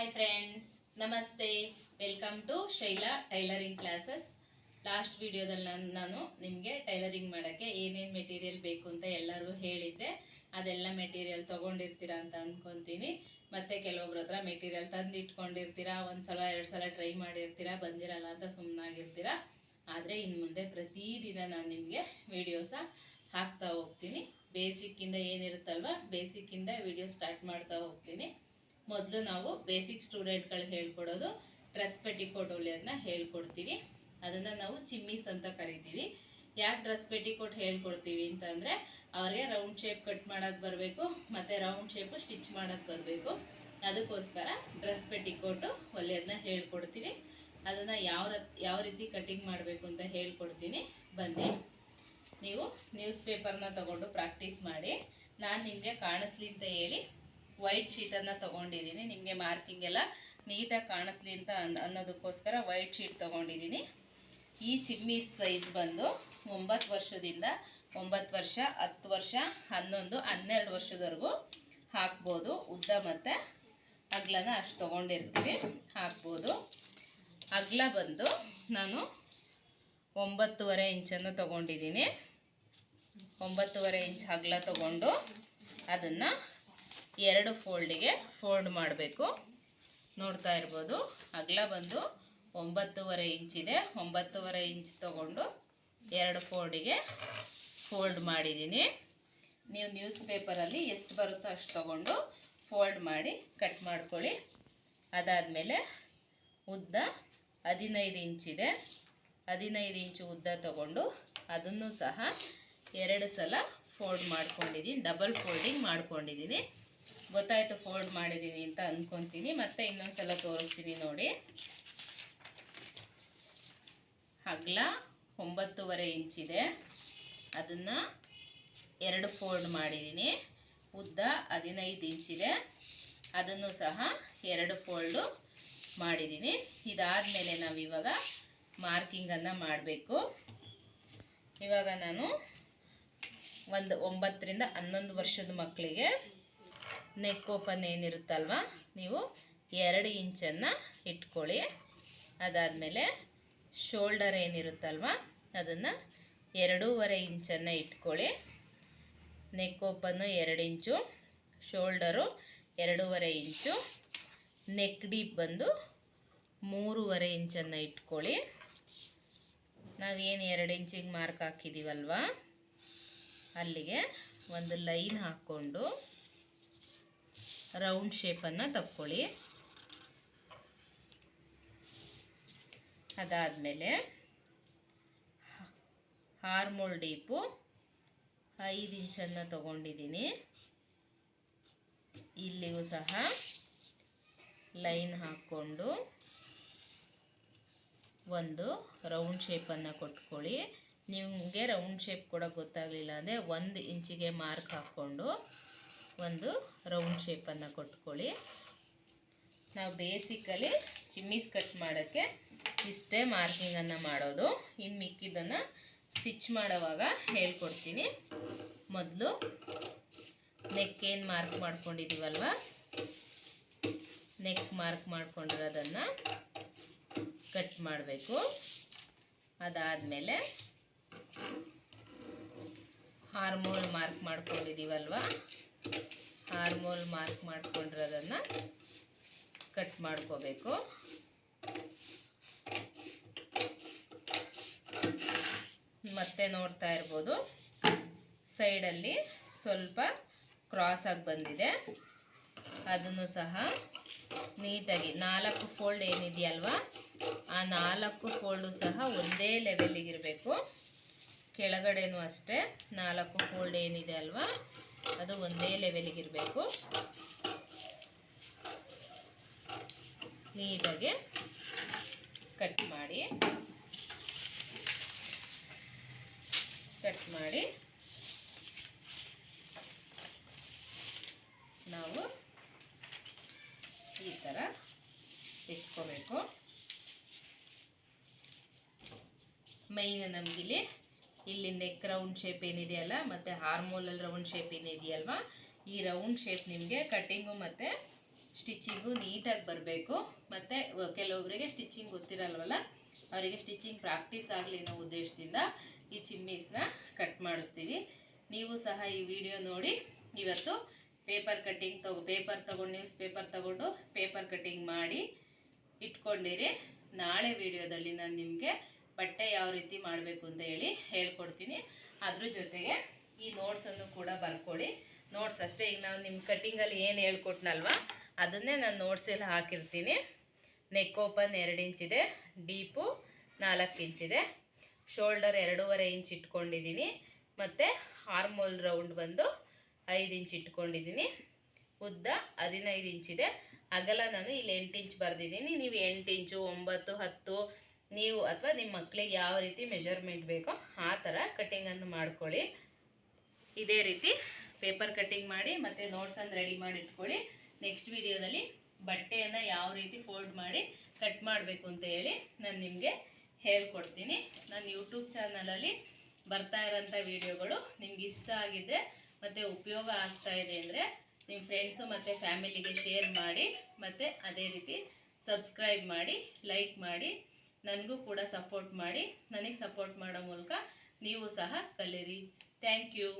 Hi friends ನಮಸ್ತೆ. Welcome to Shaila tailoring classes last ವಿಡಿಯೋದಲ್ಲಿ ನಾನು ನಾನು ನಿಮಗೆ ಟೈಲರಿಂಗ್ ಮಾಡೋಕ್ಕೆ ಏನೇನು ಮೆಟೀರಿಯಲ್ ಬೇಕು ಅಂತ ಎಲ್ಲರೂ ಹೇಳಿದ್ದೆ. ಅದೆಲ್ಲ ಮೆಟೀರಿಯಲ್ ತೊಗೊಂಡಿರ್ತೀರ ಅಂತ ಅಂದ್ಕೊತೀನಿ ಮತ್ತು ಕೆಲವೊಬ್ರ ಹತ್ರ ಮೆಟೀರಿಯಲ್ ತಂದು ಇಟ್ಕೊಂಡಿರ್ತೀರಾ ಒಂದು ಸಲ ಎರಡು ಸಲ ಟ್ರೈ ಮಾಡಿರ್ತೀರಾ, ಬಂದಿರಲ್ಲ ಅಂತ ಸುಮ್ಮನಾಗಿರ್ತೀರಾ ಆದರೆ ಇನ್ನು ಮುಂದೆ ಪ್ರತಿದಿನ ನಾನು ನಿಮಗೆ ವೀಡಿಯೋಸ ಹಾಕ್ತಾ ಹೋಗ್ತೀನಿ. ಬೇಸಿಕ್ಕಿಂದ ಏನಿರುತ್ತಲ್ವ ಬೇಸಿಕ್ಕಿಂದ ವಿಡಿಯೋ ಸ್ಟಾರ್ಟ್ ಮಾಡ್ತಾ ಹೋಗ್ತೀನಿ. ಮೊದಲು ನಾವು ಬೇಸಿಕ್ ಸ್ಟೂಡೆಂಟ್ಗಳು ಹೇಳ್ಕೊಡೋದು ಡ್ರೆಸ್ ಪೆಟಿಕೋಟ್ ಹೊಲಿಯೋದನ್ನ ಹೇಳ್ಕೊಡ್ತೀವಿ. ಅದನ್ನು ನಾವು ಚಿಮ್ಮೀಸ್ ಅಂತ ಕರಿತೀವಿ. ಯಾಕೆ ಡ್ರೆಸ್ ಪೆಟಿಕೋಟ್ ಹೇಳ್ಕೊಡ್ತೀವಿ ಅಂತಂದರೆ ಅವ್ರಿಗೆ ರೌಂಡ್ ಶೇಪ್ ಕಟ್ ಮಾಡೋದು ಬರಬೇಕು, ಮತ್ತು ರೌಂಡ್ ಶೇಪು ಸ್ಟಿಚ್ ಮಾಡೋದು ಬರಬೇಕು. ಅದಕ್ಕೋಸ್ಕರ ಡ್ರೆಸ್ ಪೆಟಿಕೋಟು ಹೊಲಿಯೋದನ್ನ ಹೇಳ್ಕೊಡ್ತೀವಿ. ಅದನ್ನು ಯಾವ ಯಾವ ರೀತಿ ಕಟಿಂಗ್ ಮಾಡಬೇಕು ಅಂತ ಹೇಳ್ಕೊಡ್ತೀನಿ. ಬನ್ನಿ. ನೀವು ನ್ಯೂಸ್ ಪೇಪರ್ನ ತಗೊಂಡು ಪ್ರಾಕ್ಟೀಸ್ ಮಾಡಿ. ನಾನು ನಿಮಗೆ ಕಾಣಿಸ್ಲಿ ಅಂತ ಹೇಳಿ ವೈಟ್ ಶೀಟನ್ನು ತೊಗೊಂಡಿದ್ದೀನಿ ನಿಮಗೆ ಮಾರ್ಕಿಂಗ್ ಎಲ್ಲ ನೀಟಾಗಿ ಕಾಣಿಸ್ಲಿ ಅಂತ ಅನ್ ಅನ್ನೋದಕ್ಕೋಸ್ಕರ ವೈಟ್ ಶೀಟ್ ತೊಗೊಂಡಿದ್ದೀನಿ ಈ ಚಿಮ್ಮಿ ಸೈಜ್ ಬಂದು ಒಂಬತ್ತು ವರ್ಷದಿಂದ ಒಂಬತ್ತು ವರ್ಷ, ಹತ್ತು ವರ್ಷ, ಹನ್ನೊಂದು, ಹನ್ನೆರಡು ವರ್ಷದವರೆಗೂ ಹಾಕ್ಬೋದು. ಉದ್ದ ಮತ್ತು ಅಗ್ಲನ ಅಷ್ಟು ತೊಗೊಂಡಿರ್ತೀವಿ. ಹಾಕ್ಬೋದು. ಅಗ್ಲ ಬಂದು ನಾನು ಒಂಬತ್ತುವರೆ ಇಂಚನ್ನು ತೊಗೊಂಡಿದ್ದೀನಿ ಒಂಬತ್ತುವರೆ ಇಂಚ್ ಅಗ್ಲ ತೊಗೊಂಡು ಅದನ್ನು ಎರಡು ಫೋಲ್ಡಿಗೆ ಫೋಲ್ಡ್ ಮಾಡಬೇಕು. ನೋಡ್ತಾ ಇರ್ಬೋದು. ಅಗಲ ಬಂದು ಒಂಬತ್ತುವರೆ ಇಂಚಿದೆ ಒಂಬತ್ತುವರೆ ಇಂಚ್ ತೊಗೊಂಡು ಎರಡು ಫೋಲ್ಡಿಗೆ ಫೋಲ್ಡ್ ಮಾಡಿದ್ದೀನಿ. ನೀವು ನ್ಯೂಸ್ ಪೇಪರಲ್ಲಿ ಎಷ್ಟು ಬರುತ್ತೋ ಅಷ್ಟು ತೊಗೊಂಡು ಫೋಲ್ಡ್ ಮಾಡಿ ಕಟ್ ಮಾಡ್ಕೊಳ್ಳಿ. ಅದಾದಮೇಲೆ ಉದ್ದ ಹದಿನೈದು ಇಂಚಿದೆ ಹದಿನೈದು ಇಂಚು ಉದ್ದ ತಗೊಂಡು ಅದನ್ನು ಸಹ ಎರಡು ಸಲ ಫೋಲ್ಡ್ ಮಾಡ್ಕೊಂಡಿದ್ದೀನಿ. ಡಬಲ್ ಫೋಲ್ಡಿಂಗ್ ಮಾಡ್ಕೊಂಡಿದ್ದೀನಿ. ಗೊತ್ತಾಯಿತು ಫೋಲ್ಡ್ ಮಾಡಿದ್ದೀನಿ ಅಂತ ಅಂದ್ಕೊತೀನಿ ಮತ್ತೆ ಇನ್ನೊಂದು ಸಲ ತೋರಿಸ್ತೀನಿ ನೋಡಿ. ಅಗಲ ಒಂಬತ್ತುವರೆ ಇಂಚಿದೆ ಅದನ್ನು ಎರಡು ಫೋಲ್ಡ್ ಮಾಡಿದ್ದೀನಿ ಉದ್ದ ಹದಿನೈದು ಇಂಚಿದೆ ಅದನ್ನು ಸಹ ಎರಡು ಫೋಲ್ಡು ಮಾಡಿದ್ದೀನಿ ಇದಾದಮೇಲೆ ನಾವು ಇವಾಗ ಮಾರ್ಕಿಂಗನ್ನು ಮಾಡಬೇಕು. ಇವಾಗ ನಾನು ಒಂದು ಒಂಬತ್ತರಿಂದ ಹನ್ನೊಂದು ವರ್ಷದ ಮಕ್ಕಳಿಗೆ ನೆಕ್ ಓಪನ್ ಏನಿರುತ್ತಲ್ವ? ನೀವು ಎರಡು ಇಂಚನ್ನು ಇಟ್ಕೊಳ್ಳಿ. ಅದಾದಮೇಲೆ ಶೋಲ್ಡರ್ ಏನಿರುತ್ತಲ್ವ? ಅದನ್ನು ಎರಡೂವರೆ ಇಂಚನ್ನು ಇಟ್ಕೊಳ್ಳಿ. ನೆಕ್ ಓಪನ್ನು ಎರಡು ಇಂಚು, ಶೋಲ್ಡರು ಎರಡೂವರೆ ಇಂಚು, ನೆಕ್ ಡೀಪ್ ಬಂದು ಮೂರುವರೆ ಇಂಚನ್ನು ಇಟ್ಕೊಳ್ಳಿ. ನಾವೇನು ಎರಡು ಇಂಚಿಗೆ ಮಾರ್ಕ್ ಹಾಕಿದ್ದೀವಲ್ವ ಅಲ್ಲಿಗೆ ಒಂದು ಲೈನ್ ಹಾಕ್ಕೊಂಡು ರೌಂಡ್ ಶೇಪನ್ನು ತಕ್ಕೊಳ್ಳಿ. ಅದಾದಮೇಲೆ ಹಾರ್ಮೋಲ್ ಡೀಪು ಐದು ಇಂಚನ್ನು ತಗೊಂಡಿದ್ದೀನಿ. ಇಲ್ಲಿಗೂ ಸಹ ಲೈನ್ ಹಾಕ್ಕೊಂಡು ಒಂದು ರೌಂಡ್ ಶೇಪನ್ನು ಕೊಟ್ಕೊಳ್ಳಿ. ನಿಮಗೆ ರೌಂಡ್ ಶೇಪ್ ಕೂಡ ಗೊತ್ತಾಗಲಿಲ್ಲ ಅಂದರೆ ಒಂದು ಇಂಚಿಗೆ ಮಾರ್ಕ್ ಹಾಕ್ಕೊಂಡು ಒಂದು ರೌಂಡ್ ಶೇಪನ್ನು ಕೊಟ್ಕೊಳ್ಳಿ. ನಾವು ಬೇಸಿಕಲಿ ಚಿಮ್ಮೀಸ್ ಕಟ್ ಮಾಡೋಕ್ಕೆ ಇಷ್ಟೇ ಮಾರ್ಕಿಂಗನ್ನು ಮಾಡೋದು. ಇನ್ನು ಮಿಕ್ಕಿದ್ದನ್ನು ಸ್ಟಿಚ್ ಮಾಡೋವಾಗ ಹೇಳ್ಕೊಡ್ತೀನಿ. ಮೊದಲು ನೆಕ್ ಏನು ಮಾರ್ಕ್ ಮಾಡ್ಕೊಂಡಿದ್ದೀವಲ್ವ ನೆಕ್ ಮಾರ್ಕ್ ಮಾಡ್ಕೊಂಡಿರೋದನ್ನು ಕಟ್ ಮಾಡಬೇಕು. ಅದಾದಮೇಲೆ ಹಾರ್ಮೋಲ್ ಮಾರ್ಕ್ ಮಾಡ್ಕೊಂಡಿದ್ದೀವಲ್ವ ಹಾರ್ಮೋಲ್ ಮಾರ್ಕ್ ಮಾಡ್ಕೊಂಡಿರೋದನ್ನು ಕಟ್ ಮಾಡ್ಕೋಬೇಕು. ಮತ್ತೆ ನೋಡ್ತಾ ಇರ್ಬೋದು, ಸೈಡಲ್ಲಿ ಸ್ವಲ್ಪ ಕ್ರಾಸ್ ಆಗಿ ಬಂದಿದೆ. ಅದನ್ನು ಸಹ ನೀಟಾಗಿ ನಾಲ್ಕು ಫೋಲ್ಡ್ ಏನಿದೆಯಲ್ವ, ಆ ನಾಲ್ಕು ಫೋಲ್ಡು ಸಹ ಒಂದೇ ಲೆವೆಲಿಗಿರಬೇಕು ಕೆಳಗಡೆನೂ ಅಷ್ಟೇ ನಾಲ್ಕು ಫೋಲ್ಡ್ ಏನಿದೆ ಅಲ್ವಾ ಅದು ಒಂದೇ ಲೆವೆಲಿಗಿರಬೇಕು ನೀಟಾಗಿ ಕಟ್ ಮಾಡಿ. ಕಟ್ ಮಾಡಿ. ನಾವು ಈ ಥರ ಇಟ್ಕೋಬೇಕು. ಮೈನ ನಮಗಿಲ್ಲಿ ಇಲ್ಲಿ ನೆಕ್ ರೌಂಡ್ ಶೇಪ್ ಏನಿದೆಯಲ್ಲ, ಮತ್ತು ಹಾರ್ಮೋಲಲ್ಲಿ ರೌಂಡ್ ಶೇಪ್ ಏನಿದೆಯಲ್ವಾ, ಈ ರೌಂಡ್ ಶೇಪ್ ನಿಮಗೆ ಕಟ್ಟಿಂಗು ಮತ್ತು ಸ್ಟಿಚಿಂಗು ನೀಟಾಗಿ ಬರಬೇಕು. ಮತ್ತು ಕೆಲವೊಬ್ಬರಿಗೆ ಸ್ಟಿಚಿಂಗ್ ಗೊತ್ತಿರಲ್ವಲ್ಲ, ಅವರಿಗೆ ಸ್ಟಿಚಿಂಗ್ ಪ್ರಾಕ್ಟೀಸ್ ಆಗಲಿ ಅನ್ನೋ ಉದ್ದೇಶದಿಂದ ಈ ಚಿಮ್ಮೀಸ್ನ ಕಟ್ ಮಾಡಿಸ್ತೀವಿ. ನೀವು ಸಹ ಈ ವಿಡಿಯೋ ನೋಡಿ, ಇವತ್ತು ಪೇಪರ್ ಕಟ್ಟಿಂಗ್ ತಗೋ ಪೇಪರ್ ತೊಗೊಂಡು ನ್ಯೂಸ್ ಪೇಪರ್ ತಗೊಂಡು ಪೇಪರ್ ಕಟ್ಟಿಂಗ್ ಮಾಡಿ ಇಟ್ಕೊಂಡಿರಿ. ನಾಳೆ ವಿಡಿಯೋದಲ್ಲಿ ನಾನು ನಿಮಗೆ ಬಟ್ಟೆ ಯಾವ ರೀತಿ ಮಾಡಬೇಕು ಅಂತ ಹೇಳಿ ಹೇಳ್ಕೊಡ್ತೀನಿ. ಅದ್ರ ಜೊತೆಗೆ ಈ ನೋಟ್ಸನ್ನು ಕೂಡ ಬರ್ಕೊಳ್ಳಿ. ನೋಟ್ಸ್ ಅಷ್ಟೇ, ಈಗ ನಾನು ನಿಮ್ಮ ಕಟ್ಟಿಂಗಲ್ಲಿ ಏನು ಹೇಳ್ಕೊಟ್ನಲ್ವ? ಅದನ್ನೇ ನಾನು ನೋಟ್ಸಲ್ಲಿ ಹಾಕಿರ್ತೀನಿ. ನೆಕ್ ಓಪನ್ ಎರಡು ಇಂಚಿದೆ ಡೀಪು ನಾಲ್ಕು ಇಂಚಿದೆ ಶೋಲ್ಡರ್ ಎರಡೂವರೆ ಇಂಚ್ ಇಟ್ಕೊಂಡಿದ್ದೀನಿ ಮತ್ತು ಹಾರ್ಮೋಲ್ ರೌಂಡ್ ಬಂದು ಐದು ಇಂಚ್ ಇಟ್ಕೊಂಡಿದ್ದೀನಿ ಉದ್ದ ಹದಿನೈದು ಇಂಚಿದೆ ಅಗಲ ನಾನು ಇಲ್ಲಿ ಎಂಟು ಇಂಚ್ ಬರೆದಿದ್ದೀನಿ ನೀವು ಎಂಟು ಇಂಚು ಒಂಬತ್ತು, ಹತ್ತು ನೀವು ಅಥವಾ ನಿಮ್ಮ ಮಕ್ಕಳಿಗೆ ಯಾವ ರೀತಿ ಮೆಜರ್ಮೆಂಟ್ ಬೇಕೋ ಆ ಥರ ಕಟ್ಟಿಂಗನ್ನು ಮಾಡ್ಕೊಳ್ಳಿ. ಇದೇ ರೀತಿ ಪೇಪರ್ ಕಟ್ಟಿಂಗ್ ಮಾಡಿ ಮತ್ತು ನೋಟ್ಸನ್ನು ರೆಡಿ ಮಾಡಿ ಇಟ್ಕೊಳ್ಳಿ. ನೆಕ್ಸ್ಟ್ ವಿಡಿಯೋದಲ್ಲಿ ಬಟ್ಟೆಯನ್ನು ಯಾವ ರೀತಿ ಫೋಲ್ಡ್ ಮಾಡಿ ಕಟ್ ಮಾಡಬೇಕು ಅಂತ ಹೇಳಿ ನಾನು ನಿಮಗೆ ಹೇಳ್ಕೊಡ್ತೀನಿ. ನನ್ನ ಯೂಟ್ಯೂಬ್ ಚಾನಲಲ್ಲಿ ಬರ್ತಾ ಇರೋಂಥ ವಿಡಿಯೋಗಳು ನಿಮ್ಗೆ ಇಷ್ಟ ಆಗಿದೆ ಮತ್ತು ಉಪಯೋಗ ಆಗ್ತಾ ಇದೆ ಅಂದರೆ ನಿಮ್ಮ ಫ್ರೆಂಡ್ಸು ಮತ್ತು ಫ್ಯಾಮಿಲಿಗೆ ಶೇರ್ ಮಾಡಿ ಮತ್ತು ಅದೇ ರೀತಿ ಸಬ್ಸ್ಕ್ರೈಬ್ ಮಾಡಿ ಲೈಕ್ ಮಾಡಿ ನನಗೂ ಕೂಡ ಸಪೋರ್ಟ್ ಮಾಡಿ ನನಗೆ ಸಪೋರ್ಟ್ ಮಾಡೋ ಮೂಲಕ ನೀವು ಸಹ ಕಲಿಯಿರಿ ಥ್ಯಾಂಕ್ ಯು